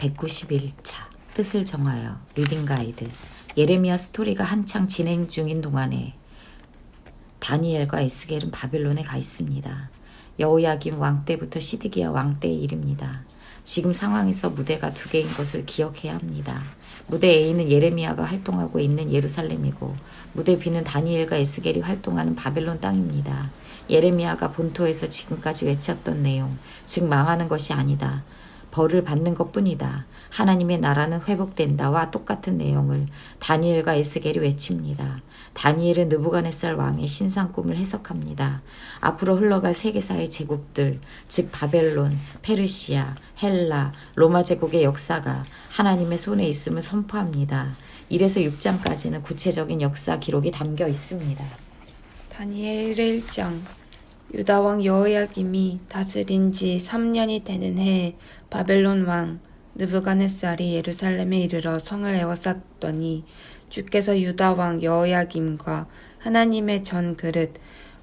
191차 뜻을 정하여 리딩 가이드 예레미야 스토리가 한창 진행 중인 동안에 다니엘과 에스겔은 바벨론에 가 있습니다. 여호야김 왕 때부터 시드기야 왕 때의 일입니다. 지금 상황에서 무대가 두 개인 것을 기억해야 합니다. 무대 A는 예레미야가 활동하고 있는 예루살렘이고 무대 B는 다니엘과 에스겔이 활동하는 바벨론 땅입니다. 예레미야가 본토에서 지금까지 외쳤던 내용, 즉 망하는 것이 아니다. 벌을 받는 것 뿐이다. 하나님의 나라는 회복된다와 똑같은 내용을 다니엘과 에스겔이 외칩니다. 다니엘은 느부갓네살 왕의 신상 꿈을 해석합니다. 앞으로 흘러갈 세계사의 제국들, 즉 바벨론, 페르시아, 헬라, 로마 제국의 역사가 하나님의 손에 있음을 선포합니다. 1에서 6장까지는 구체적인 역사 기록이 담겨 있습니다. 다니엘의 1장 유다 왕 여호야김이 다스린 지 3년이 되는 해에 바벨론 왕 느부갓네살이 예루살렘에 이르러 성을 에워쌌더니 주께서 유다 왕 여호야김과 하나님의 전 그릇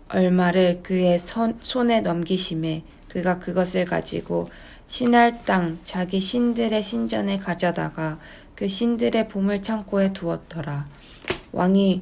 얼마를 그의 선- 손에 넘기심에 그가 그것을 가지고 신할 땅 자기 신들의 신전에 가져다가 그 신들의 보물 창고에 두었더라. 왕이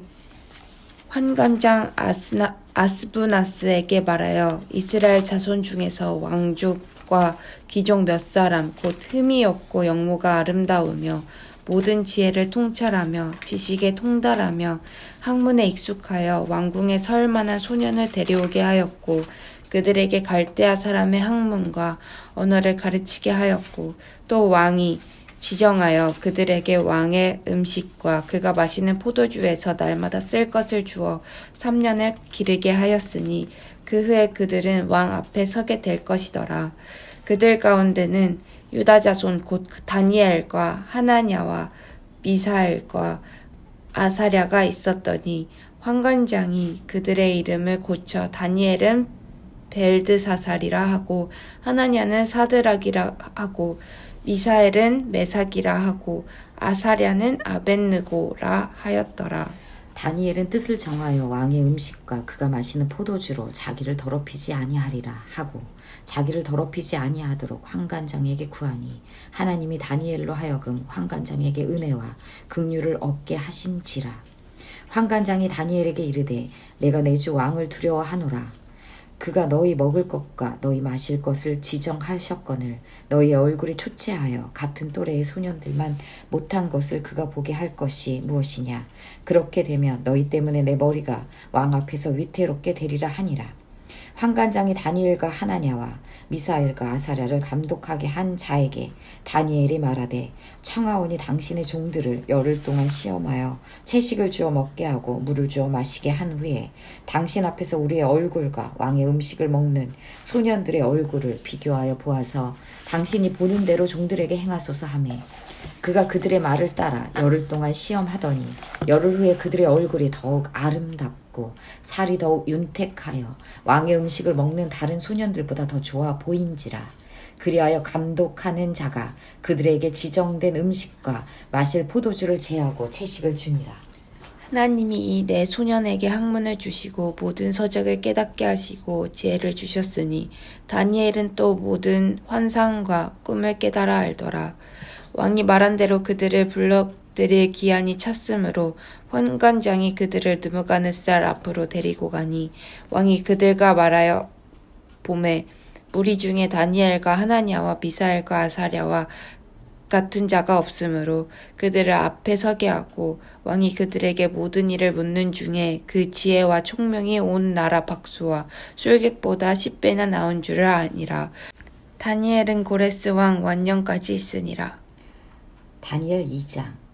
환관장 아스나, 아스부나스에게 말하여 이스라엘 자손 중에서 왕족과 귀족 몇 사람 곧 흠이 없고 영모가 아름다우며 모든 지혜를 통찰하며 지식에 통달하며 학문에 익숙하여 왕궁에 설 만한 소년을 데려오게 하였고 그들에게 갈대아 사람의 학문과 언어를 가르치게 하였고 또 왕이 지정하여 그들에게 왕의 음식과 그가 마시는 포도주에서 날마다 쓸 것을 주어 3년을 기르게 하였으니 그 후에 그들은 왕 앞에 서게 될 것이더라. 그들 가운데는 유다 자손 곧 다니엘과 하나냐와 미사엘과 아사랴가 있었더니 환관장이 그들의 이름을 고쳐 다니엘은 벨드사살이라 하고 하나냐는 사드락이라 하고 미사엘은 메삭이라 하고 아사랴는 아벤느고라 하였더라. 다니엘은 뜻을 정하여 왕의 음식과 그가 마시는 포도주로 자기를 더럽히지 아니하리라 하고 자기를 더럽히지 아니하도록 환관장에게 구하니 하나님이 다니엘로 하여금 환관장에게 은혜와 긍휼을 얻게 하신지라 환관장이 다니엘에게 이르되 내가 내 주 왕을 두려워하노라 그가 너희 먹을 것과 너희 마실 것을 지정하셨거늘 너희의 얼굴이 초췌하여 같은 또래의 소년들만 못한 것을 그가 보게 할 것이 무엇이냐? 그렇게 되면 너희 때문에 내 머리가 왕 앞에서 위태롭게 되리라 하니라 환관장이 다니엘과 하나냐와 미사엘과 아사랴를 감독하게 한 자에게 다니엘이 말하되 청하오니 당신의 종들을 열흘 동안 시험하여 채식을 주어 먹게 하고 물을 주어 마시게 한 후에 당신 앞에서 우리의 얼굴과 왕의 음식을 먹는 소년들의 얼굴을 비교하여 보아서 당신이 보는 대로 종들에게 행하소서 하매 그가 그들의 말을 따라 열흘 동안 시험하더니 열흘 후에 그들의 얼굴이 더욱 아름답고 살이 더욱 윤택하여 왕의 음식을 먹는 다른 소년들보다 더 좋아 보인지라 그리하여 감독하는 자가 그들에게 지정된 음식과 마실 포도주를 제하고 채식을 주니라 하나님이 이네 소년에게 학문을 주시고 모든 서적을 깨닫게 하시고 지혜를 주셨으니 다니엘은 또 모든 환상과 꿈을 깨달아 알더라. 왕이 말한 대로 그들을 불러 들일 기한이 찼으므로 환관장이 그들을 느무가네살 앞으로 데리고 가니 왕이 그들과 말하여 봄에 무리 중에 다니엘과 하나냐와 미사엘과 아사랴와 같은 자가 없으므로 그들을 앞에 서게 하고 왕이 그들에게 모든 일을 묻는 중에 그 지혜와 총명이 온 나라 박수와 술객보다 10배나 나온 줄을 아니라 다니엘은 고레스 왕 완년까지 있으니라. 다니엘 2장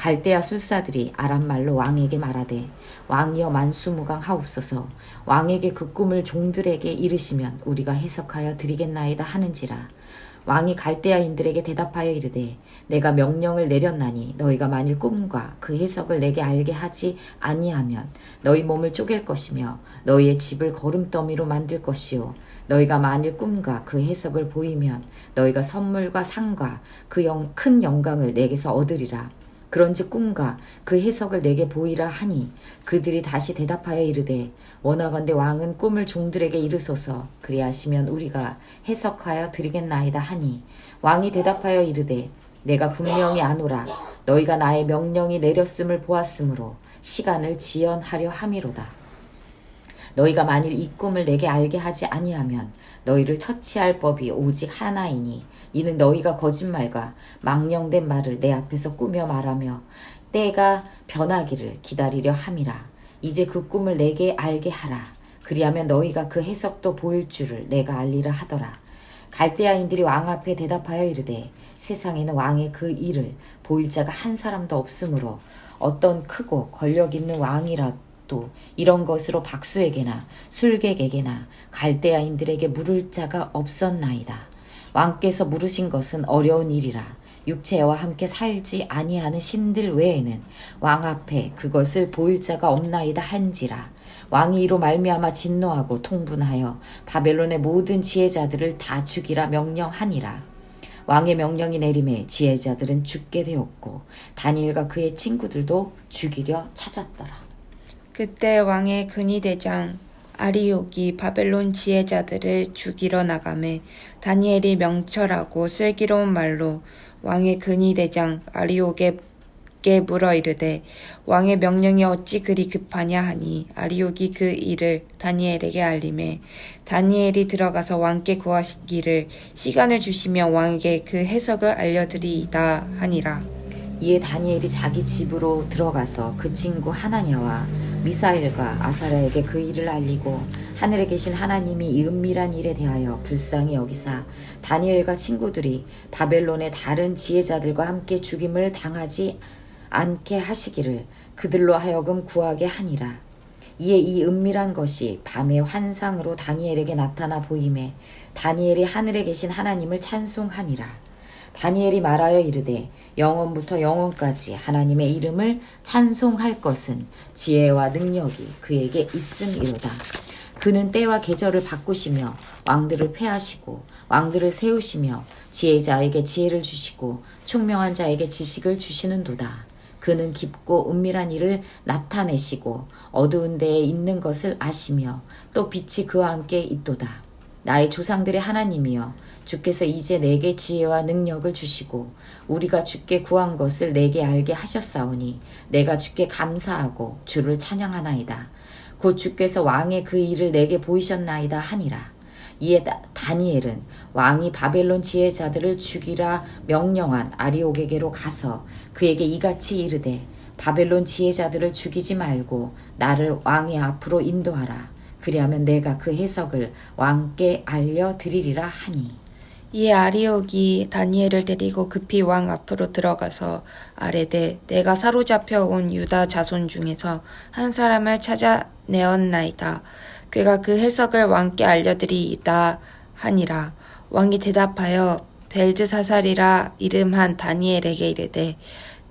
갈대아 술사들이 아람 말로 왕에게 말하되 왕이여 만수무강 하옵소서. 왕에게 그 꿈을 종들에게 이르시면 우리가 해석하여 드리겠나이다 하는지라. 왕이 갈대아인들에게 대답하여 이르되 내가 명령을 내렸나니 너희가 만일 꿈과 그 해석을 내게 알게 하지 아니하면 너희 몸을 쪼갤 것이며 너희의 집을 거름더미로 만들 것이요. 너희가 만일 꿈과 그 해석을 보이면 너희가 선물과 상과 그 큰 영광을 내게서 얻으리라 그런즉 꿈과 그 해석을 내게 보이라 하니 그들이 다시 대답하여 이르되 원하건대 왕은 꿈을 종들에게 이르소서. 그리하시면 우리가 해석하여 드리겠나이다 하니 왕이 대답하여 이르되 내가 분명히 아노라. 너희가 나의 명령이 내렸음을 보았으므로 시간을 지연하려 함이로다 너희가 만일 이 꿈을 내게 알게 하지 아니하면 너희를 처치할 법이 오직 하나이니 이는 너희가 거짓말과 망령된 말을 내 앞에서 꾸며 말하며 때가 변하기를 기다리려 함이라. 이제 그 꿈을 내게 알게 하라. 그리하면 너희가 그 해석도 보일 줄을 내가 알리라 하더라. 갈대아인들이 왕 앞에 대답하여 이르되 세상에는 왕의 그 일을 보일 자가 한 사람도 없으므로 어떤 크고 권력 있는 왕이라 도 이런 것으로 박수에게나 술객에게나 갈대아인들에게 물을 자가 없었나이다. 왕께서 물으신 것은 어려운 일이라 육체와 함께 살지 아니하는 신들 외에는 왕 앞에 그것을 보일 자가 없나이다 한지라. 왕이 이로 말미암아 진노하고 통분하여 바벨론의 모든 지혜자들을 다 죽이라 명령하니라. 왕의 명령이 내림에 지혜자들은 죽게 되었고 다니엘과 그의 친구들도 죽이려 찾았더라 그때 왕의 근위대장 아리옥이 바벨론 지혜자들을 죽이러 나가매 다니엘이 명철하고 슬기로운 말로 왕의 근위대장 아리옥에게 물어 이르되 왕의 명령이 어찌 그리 급하냐 하니 아리옥이 그 일을 다니엘에게 알림해 다니엘이 들어가서 왕께 구하시기를 시간을 주시며 왕에게 그 해석을 알려드리이다 하니라. 이에 다니엘이 자기 집으로 들어가서 그 친구 하나냐와 미사엘과 아사랴에게 그 일을 알리고 하늘에 계신 하나님이 이 은밀한 일에 대하여 불쌍히 여기사 다니엘과 친구들이 바벨론의 다른 지혜자들과 함께 죽임을 당하지 않게 하시기를 그들로 하여금 구하게 하니라. 이에 이 은밀한 것이 밤의 환상으로 다니엘에게 나타나 보임에 다니엘이 하늘에 계신 하나님을 찬송하니라. 다니엘이 말하여 이르되 영원부터 영원까지 하나님의 이름을 찬송할 것은 지혜와 능력이 그에게 있음이로다. 그는 때와 계절을 바꾸시며 왕들을 패하시고 왕들을 세우시며 지혜자에게 지혜를 주시고 총명한 자에게 지식을 주시는도다. 그는 깊고 은밀한 일을 나타내시고 어두운 데에 있는 것을 아시며 또 빛이 그와 함께 있도다. 나의 조상들의 하나님이여 주께서 이제 내게 지혜와 능력을 주시고 우리가 주께 구한 것을 내게 알게 하셨사오니 내가 주께 감사하고 주를 찬양하나이다. 곧 주께서 왕의 그 일을 내게 보이셨나이다 하니라. 이에 다- 다니엘은 왕이 바벨론 지혜자들을 죽이라 명령한 아리옥에게로 가서 그에게 이같이 이르되 바벨론 지혜자들을 죽이지 말고 나를 왕의 앞으로 인도하라. 그리하면 내가 그 해석을 왕께 알려드리리라 하니. 이에 아리옥이 다니엘을 데리고 급히 왕 앞으로 들어가서 아뢰되 내가 사로잡혀 온 유다 자손 중에서 한 사람을 찾아내었나이다. 그가 그 해석을 왕께 알려드리이다 하니라. 왕이 대답하여 벨드사살이라 이름한 다니엘에게 이르되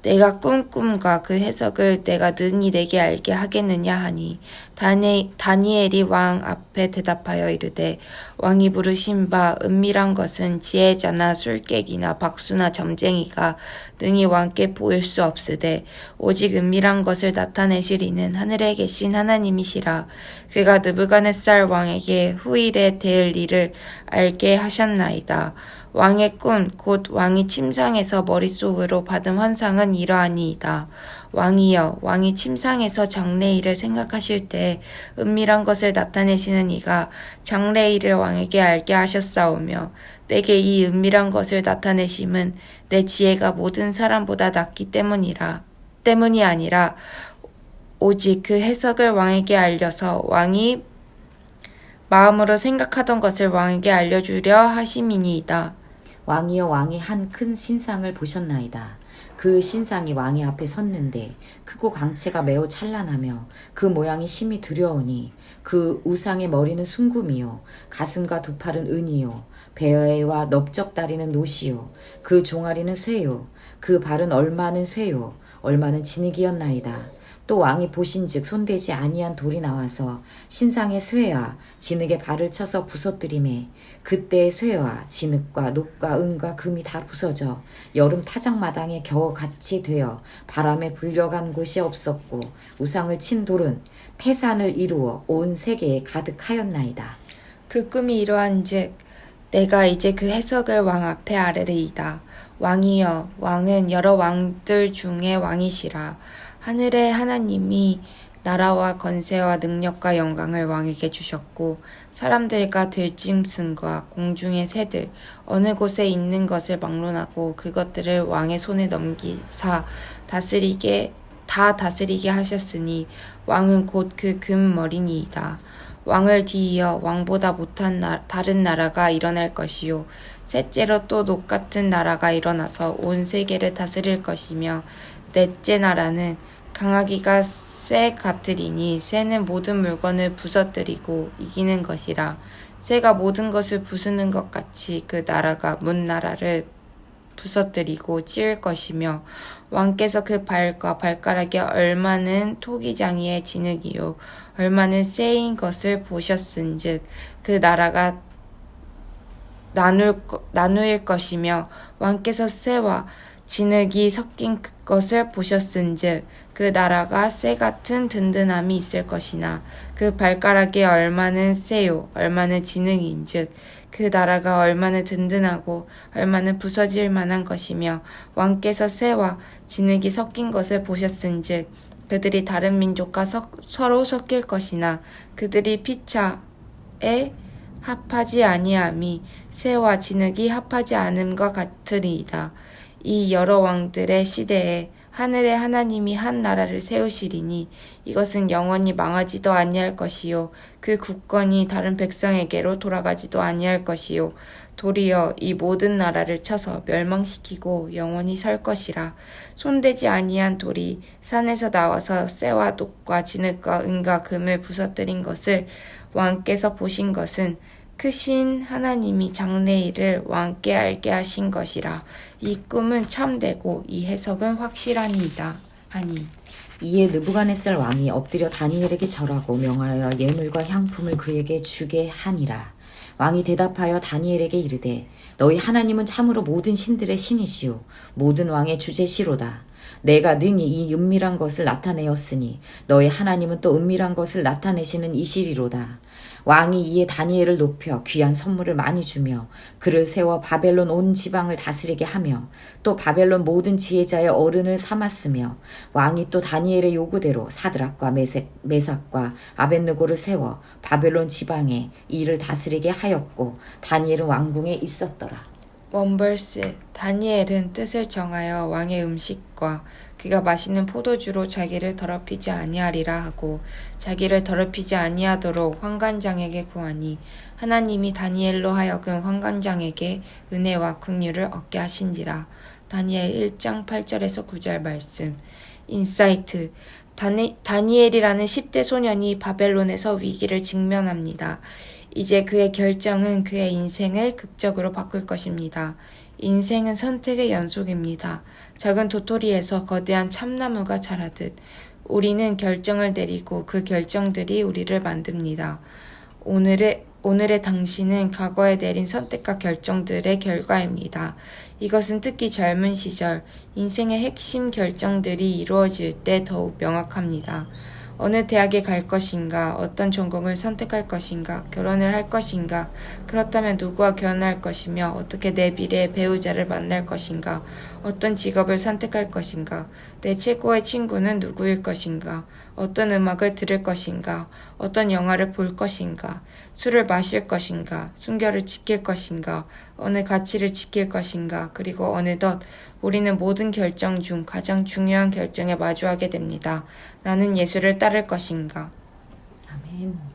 내가 꾼 꿈과 그 해석을 내가 능히 내게 알게 하겠느냐 하니 다니, 다니엘이 왕 앞에 대답하여 이르되 왕이 부르신 바 은밀한 것은 지혜자나 술객이나 박수나 점쟁이가 능히 왕께 보일 수 없으되 오직 은밀한 것을 나타내실 이는 하늘에 계신 하나님이시라 그가 느부갓네살 왕에게 후일에 될 일을 알게 하셨나이다 왕의 꿈, 곧 왕이 침상에서 머릿속으로 받은 환상은 이러하니이다. 왕이여, 왕이 침상에서 장래일을 생각하실 때 은밀한 것을 나타내시는 이가 장래일을 왕에게 알게 하셨사오며 내게 이 은밀한 것을 나타내심은 내 지혜가 모든 사람보다 낫기 때문이라. 때문이 아니라 오직 그 해석을 왕에게 알려서 왕이 마음으로 생각하던 것을 왕에게 알려주려 하심이니이다. 왕이여 왕이 한 큰 신상을 보셨나이다. 그 신상이 왕의 앞에 섰는데 크고 광채가 매우 찬란하며 그 모양이 심히 두려우니 그 우상의 머리는 순금이요 가슴과 두 팔은 은이요 배어와 넓적다리는 노시요 그 종아리는 쇠요 그 발은 얼마는 쇠요 얼마는 진흙이었나이다 또 왕이 보신즉 손대지 아니한 돌이 나와서 신상의 쇠와 진흙의 발을 쳐서 부서뜨림에 그때의 쇠와 진흙과 녹과 은과 금이 다 부서져 여름 타작마당에 겨우 같이 되어 바람에 불려간 곳이 없었고 우상을 친 돌은 태산을 이루어 온 세계에 가득하였나이다. 그 꿈이 이러한즉 내가 이제 그 해석을 왕 앞에 아뢰리이다. 왕이여 왕은 여러 왕들 중에 왕이시라. 하늘의 하나님이 나라와 건세와 능력과 영광을 왕에게 주셨고 사람들과 들짐승과 공중의 새들 어느 곳에 있는 것을 막론하고 그것들을 왕의 손에 넘기사 다스리게 다 다스리게 하셨으니 왕은 곧 그 금머리니이다. 왕을 뒤이어 왕보다 못한 나- 다른 나라가 일어날 것이요 셋째로 또 녹 같은 나라가 일어나서 온 세계를 다스릴 것이며 넷째 나라는 강하기가 쇠 같으리니 쇠는 모든 물건을 부서뜨리고 이기는 것이라. 쇠가 모든 것을 부수는 것 같이 그 나라가 문 나라를 부서뜨리고 찌을 것이며 왕께서 그 발과 발가락에 얼마는 토기장이의 진흙이요 얼마는 쇠인 것을 보셨은즉 그 나라가 나눌 거- 나누일 것이며 왕께서 쇠와 진흙이 섞인 그 것을 보셨은즉 그 나라가 쇠 같은 든든함이 있을 것이나 그 발가락에 얼마는 쇠요 얼마는 진흙인즉 그 나라가 얼마나 든든하고 얼마나 부서질 만한 것이며 왕께서 쇠와 진흙이 섞인 것을 보셨은즉 그들이 다른 민족과 서, 서로 섞일 것이나 그들이 피차에 합하지 아니함이 쇠와 진흙이 합하지 않음과 같으리이다. 이 여러 왕들의 시대에 하늘의 하나님이 한 나라를 세우시리니 이것은 영원히 망하지도 아니할 것이요. 그 국권이 다른 백성에게로 돌아가지도 아니할 것이요. 도리어 이 모든 나라를 쳐서 멸망시키고 영원히 설 것이라. 손대지 아니한 돌이 산에서 나와서 쇠와 녹과 진흙과 은과 금을 부서뜨린 것을 왕께서 보신 것은 크신 하나님이 장래일을 왕께 알게 하신 것이라 이 꿈은 참되고 이 해석은 확실하니이다 하니 이에 느부갓네살 왕이 엎드려 다니엘에게 절하고 명하여 예물과 향품을 그에게 주게 하니라. 왕이 대답하여 다니엘에게 이르되 너희 하나님은 참으로 모든 신들의 신이시요 모든 왕의 주제시로다. 내가 능히 이 은밀한 것을 나타내었으니 너희 하나님은 또 은밀한 것을 나타내시는 이시리로다. 왕이 이에 다니엘을 높여 귀한 선물을 많이 주며 그를 세워 바벨론 온 지방을 다스리게 하며 또 바벨론 모든 지혜자의 어른을 삼았으며 왕이 또 다니엘의 요구대로 사드락과 메색, 메삭과 아벤느고를 세워 바벨론 지방에 이를 다스리게 하였고 다니엘은 왕궁에 있었더라. 원벌스 다니엘은 뜻을 정하여 왕의 음식과 그가 마시는 포도주로 자기를 더럽히지 아니하리라 하고 자기를 더럽히지 아니하도록 환관장에게 구하니 하나님이 다니엘로 하여금 환관장에게 은혜와 긍휼을 얻게 하신지라. 다니엘 1장 8절에서 9절 말씀. 인사이트. 다니, 다니엘이라는 10대 소년이 바벨론에서 위기를 직면합니다. 이제 그의 결정은 그의 인생을 극적으로 바꿀 것입니다. 인생은 선택의 연속입니다. 작은 도토리에서 거대한 참나무가 자라듯 우리는 결정을 내리고 그 결정들이 우리를 만듭니다. 오늘의 오늘의 당신은 과거에 내린 선택과 결정들의 결과입니다. 이것은 특히 젊은 시절 인생의 핵심 결정들이 이루어질 때 더욱 명확합니다. 어느 대학에 갈 것인가, 어떤 전공을 선택할 것인가, 결혼을 할 것인가, 그렇다면 누구와 결혼할 것이며 어떻게 내 미래의 배우자를 만날 것인가, 어떤 직업을 선택할 것인가, 내 최고의 친구는 누구일 것인가, 어떤 음악을 들을 것인가, 어떤 영화를 볼 것인가, 술을 마실 것인가, 순결을 지킬 것인가, 어느 가치를 지킬 것인가, 그리고 어느덧 우리는 모든 결정 중 가장 중요한 결정에 마주하게 됩니다. 나는 예수를 따를 것인가. 아멘.